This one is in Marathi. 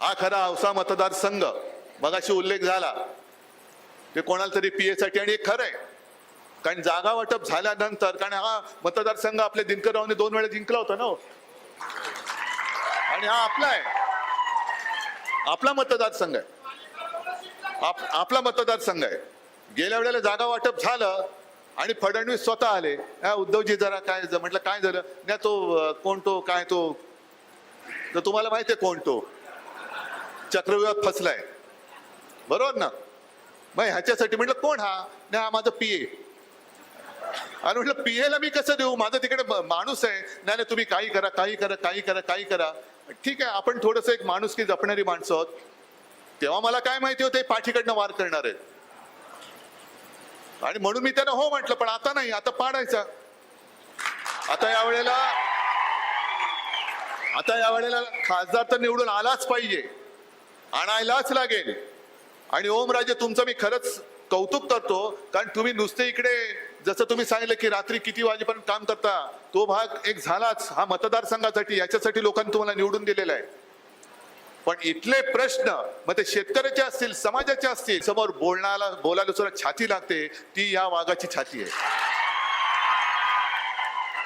हा खरा औसा मतदारसंघ मगाशी उल्लेख झाला. ते कोणाला तरी पी साठी आणि खरं आहे. कारण जागा वाटप झाल्यानंतर कारण हा मतदारसंघ आपल्या दिनकररावने दोन वेळा जिंकला होता ना हो. आणि हा आपला आहे. आपला मतदारसंघ आहे. आप, आपला मतदारसंघ आहे. गेल्या वेळेला जागा वाटप झालं आणि फडणवीस स्वतः आले. हा उद्धवजी जरा काय म्हटलं काय झालं नाही तो कोण तो काय तो? तर तुम्हाला माहिती आहे कोण तो? चक्रव्यूहात फसलाय. बरोबर ना? मग ह्याच्यासाठी म्हटलं कोण हा? नाही हा माझा ए. आणि म्हटलं पी एला मी कसं देऊ? माझं तिकडे माणूस आहे. नाही नाही तुम्ही काही करा काही करा काही करा काही करा. ठीक आहे आपण थोडस एक माणूस की जपणारी माणसं आहोत. तेव्हा मला काय माहिती होते पाठीकडनं वार करणार. आहेत आणि म्हणून मी त्यांना हो म्हटलं पण आता नाही आता पाडायचा. आता या वेळेला आता या वेळेला खासदार तर निवडून आलाच पाहिजे. आणायलाच लागेल. आणि ओमराजे तुमचं मी खरंच कौतुक करतो कारण तुम्ही नुसते इकडे जसं तुम्ही सांगितलं की रात्री किती वाजेपर्यंत काम करता तो भाग एक झालाच हा मतदारसंघासाठी याच्यासाठी लोकांनी तुम्हाला निवडून दिलेला आहे. पण इथले प्रश्न मग ते शेतकऱ्याचे असतील समाजाचे असतील समोर बोलण्याला बोलायला सुद्धा छाती लागते ती या वाघाची छाती आहे.